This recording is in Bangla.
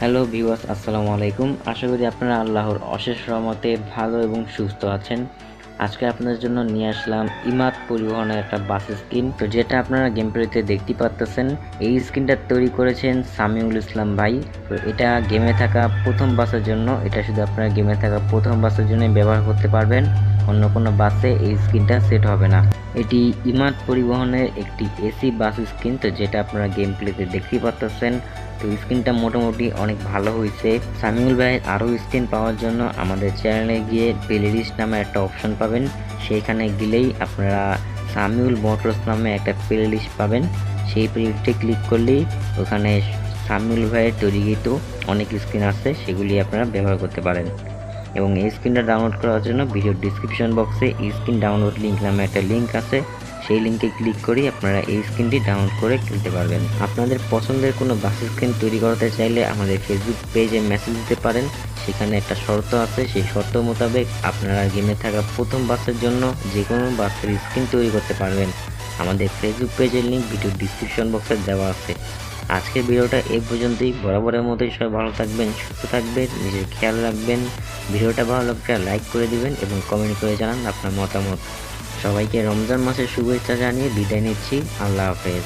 হ্যালো ভিউয়ার্স, আসসালামু আলাইকুম। আশা করি আপনারা আল্লাহর অশেষ রহমতে ভালো এবং সুস্থ আছেন। আজকে আপনাদের জন্য নিয়ে আসলাম ইমাদ পরিবহনের একটা বাস স্কিন। তো যেটা আপনারা গেম প্লেতে দেখতে পাচ্তেছেন এই স্কিনটা তৈরি করেছেন সামিউল ইসলাম ভাই। তো এটা গেমে থাকা প্রথম বাসের জন্য, এটা শুধু আপনারা গেমে থাকা প্রথম বাসের জন্য ব্যবহার করতে পারবেন। অন্য কোনো বাসে এই স্ক্রিনটা সেট হবে না। এটি ইমাদ পরিবহনের একটি এসি বাস স্ক্রিন, তো যেটা আপনারা গেম প্লেতে দেখতেই পাচ্তেছেন তো স্ক্রিনটা মোটামুটি অনেক ভালো হয়েছে। সামিউল ভাইয়ের আরও স্ক্রিন পাওয়ার জন্য আমাদের চ্যানেলে গিয়ে প্লেলিস্ট নামে একটা অপশন পাবেন। সেইখানে গেলেই আপনারা সামিউল মোটরস নামে একটা প্লেলিস্ট পাবেন। সেই প্লেলিস্টে ক্লিক করলেই ওখানে সামিউল ভাইয়ের তৈরিকৃত অনেক স্ক্রিন আছে, সেগুলি আপনারা ব্যবহার করতে পারেন। এবং এই স্ক্রিনটা ডাউনলোড করার জন্য ভিডিও ডিসক্রিপশন বক্সে এই স্ক্রিন ডাউনলোড লিঙ্ক নামে একটা লিঙ্ক আছে। সেই লিঙ্কে ক্লিক করেই আপনারা এই স্ক্রিনটি ডাউনলোড করে খেলতে পারবেন। আপনাদের পছন্দের কোনো বাস স্ক্রিন তৈরি করতে চাইলে আমাদের ফেসবুক পেজে মেসেজ দিতে পারেন। সেখানে একটা শর্ত আছে, সেই শর্ত মোতাবেক আপনারা গেমে থাকা প্রথম বাসের জন্য যে কোনো বাসের স্ক্রিন তৈরি করতে পারবেন। আমাদের ফেসবুক পেজের লিঙ্ক ভিডিও ডিসক্রিপশন বক্সে দেওয়া আছে। আজকের ভিডিওটা এ পর্যন্তই। বরাবরের মতোই সবাই ভালো থাকবেন, সুস্থ থাকবেন, নিজের খেয়াল রাখবেন। ভিডিওটা ভালো লাগলে লাইক করে দিবেন এবং কমেন্ট করে জানান আপনার মতামত। সবাইকে রমজান মাসের শুভেচ্ছা জানিয়ে বিদায় নিচ্ছি। আল্লাহ হাফেজ।